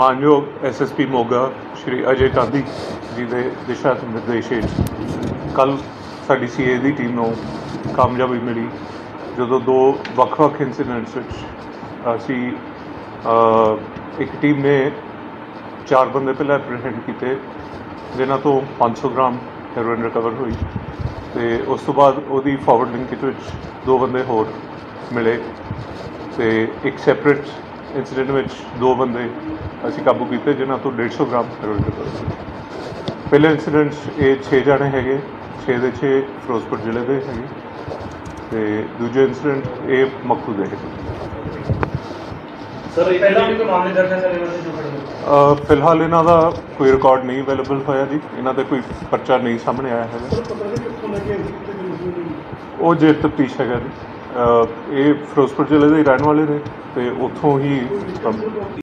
ਮਾਨਯੋਗ ਐਸਐਸਪੀ ਮੋਗਾ ਸ਼੍ਰੀ ਅਜੇ ਕਾਂਦੀ ਜੀ ਦੇ ਦਿਸ਼ਾ ਨਿਰਦੇਸ਼ ਹੇਠ ਕੱਲ ਸਾਡੀ ਸੀਏ ਦੀ ਟੀਮ ਨੂੰ ਕਾਮਯਾਬੀ ਮਿਲੀ। ਜਦੋਂ ਦੋ ਵੱਖ-ਵੱਖ ਇਨਸੀਡੈਂਟਸ ਵਿੱਚ ਅਸੀਂ ਇੱਕ ਟੀਮ ਨੇ ਚਾਰ ਬੰਦੇ ਪਹਿਲਾਂ ਐਪਰੀਹੈਂਡ ਕੀਤੇ ਜਿਨ੍ਹਾਂ ਤੋਂ 500 ਗ੍ਰਾਮ ਹੈਰੋਇਨ ਰਿਕਵਰ ਹੋਈ ਤੇ ਉਸ ਤੋਂ ਬਾਅਦ ਉਹਦੀ ਫਾਰਵਰਡ ਲਿੰਕ ਵਿੱਚ ਦੋ ਬੰਦੇ ਹੋਰ ਮਿਲੇ ਤੇ ਇੱਕ ਸੈਪਰੇਟ ਇਨਸੀਡੈਂਟ ਵਿੱਚ ਦੋ ਬੰਦੇ ਅਸੀਂ ਕਾਬੂ ਕੀਤੇ ਜਿਨ੍ਹਾਂ ਤੋਂ 150 ਗ੍ਰਾਮ ਹੈਰੋਇਨ ਹੋਈ ਪਹਿਲੇ ਇਨਸੀਡੈਂਟ 'ਚ ਇਹ 6 ਜਾਣੇ ਹੈਗੇ 6 ਦੇ 6 ਫਿਰੋਜ਼ਪੁਰ ਜ਼ਿਲ੍ਹੇ ਦੇ ਹੈਗੇ। ਤੇ ਦੂਜੇ ਇਨਸੀਡੈਂਟ ਇਹ ਮਖੂ ਦੇ ਹੈਗੇ। ਸਰ ਇਹ ਪਹਿਲਾਂ ਵੀ ਕੋਈ ਮਾਮਲੇ ਦਰਜ ਹੈ ਸਰ ਇਹਨਾਂ ਦੇ ਜੋ ਫਿਲਹਾਲ ਇਹਨਾਂ ਦਾ ਕੋਈ ਰਿਕਾਰਡ ਨਹੀਂ ਅਵੇਲੇਬਲ ਹੋਇਆ ਜੀ। ਇਹਨਾਂ ਤੇ ਕੋਈ ਪਰਚਾ ਨਹੀਂ ਸਾਹਮਣੇ ਆਇਆ ਹੈਗਾ। ਉਹ ਜੇ ਤਫਤੀਸ਼ ਹੈਗਾ ਜੀ। ਇਹ ਫਿਰੋਜ਼ਪੁਰ ਜ਼ਿਲ੍ਹੇ ਦੇ ਹੀ ਰਹਿਣ ਵਾਲੇ ਨੇ ਅਤੇ ਉੱਥੋਂ ਹੀ